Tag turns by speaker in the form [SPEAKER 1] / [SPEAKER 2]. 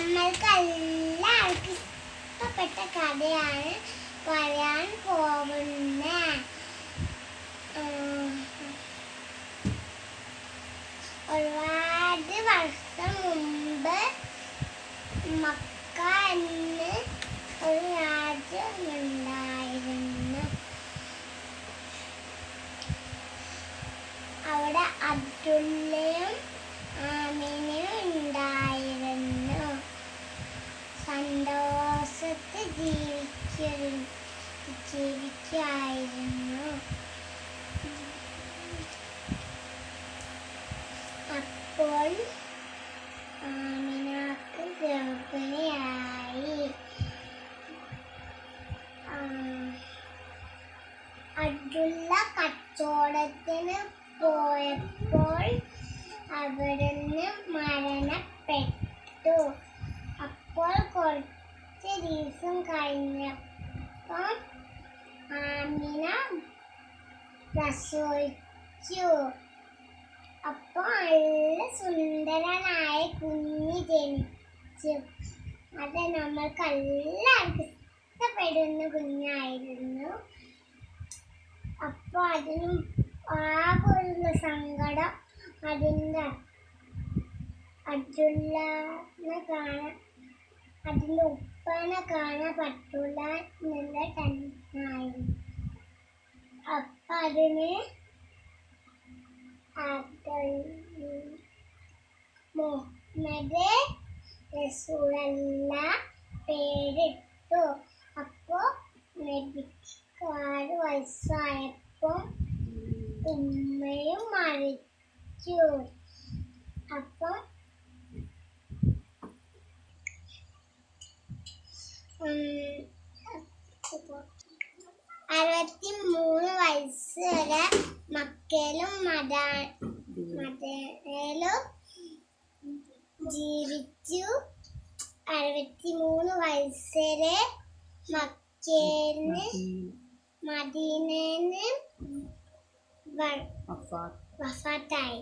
[SPEAKER 1] നമ്മൾക്ക് എല്ലാവർക്കും ഇഷ്ടപ്പെട്ട കഥയാണ് പറയാൻ പോകുന്ന. ഒരുപാട് വർഷം മുമ്പ് മക്ക എന്ന് ഒരു രാജ്യമുണ്ടായിരുന്നു അവിടെ അബ്ദുള്ളയും ജീവിക്കായിരുന്നു അപ്പോൾ ആമിനാക്ക് ഗർഭിണിയായി. അടുള്ള കച്ചവടത്തിന് പോയപ്പോൾ അവിടുന്ന് മരണപ്പെട്ടു. അപ്പോൾ കുറച്ച് ദിവസം കഴിഞ്ഞപ്പോൾ ആമിന പ്രസവിച്ചു. അപ്പോൾ നല്ല സുന്ദരനായ കുഞ്ഞ് ജനിച്ചു. അത് നമ്മൾക്ക് എല്ലാവർക്കും ഇഷ്ടപ്പെടുന്ന കുഞ്ഞായിരുന്നു. അപ്പോൾ അതിനും ആകുള്ള സങ്കടം അതിന്റെ അബ്ദുള്ളനെ കാണാൻ അതിന്റെ ഉപ്പനെ കാണാൻ പറ്റൂല എന്നുള്ള ടെൻഷൻ അതിന് മുഹമ്മദ് റസൂലല്ല പേരിട്ടു. അപ്പോൾ നബിക്ക് ആറ് വയസ്സായപ്പോൾ ഉമ്മയും മരിച്ചു. അപ്പം അറുപത്തി മൂന്ന് വയസ്സ് വരെ മക്കയിലും മദ മദയിലും ജീവിച്ചു. അറുപത്തി മൂന്ന് വയസ്സ് വരെ മക്കയിന്ന് മദീനന്ന് വഫാത്തായി.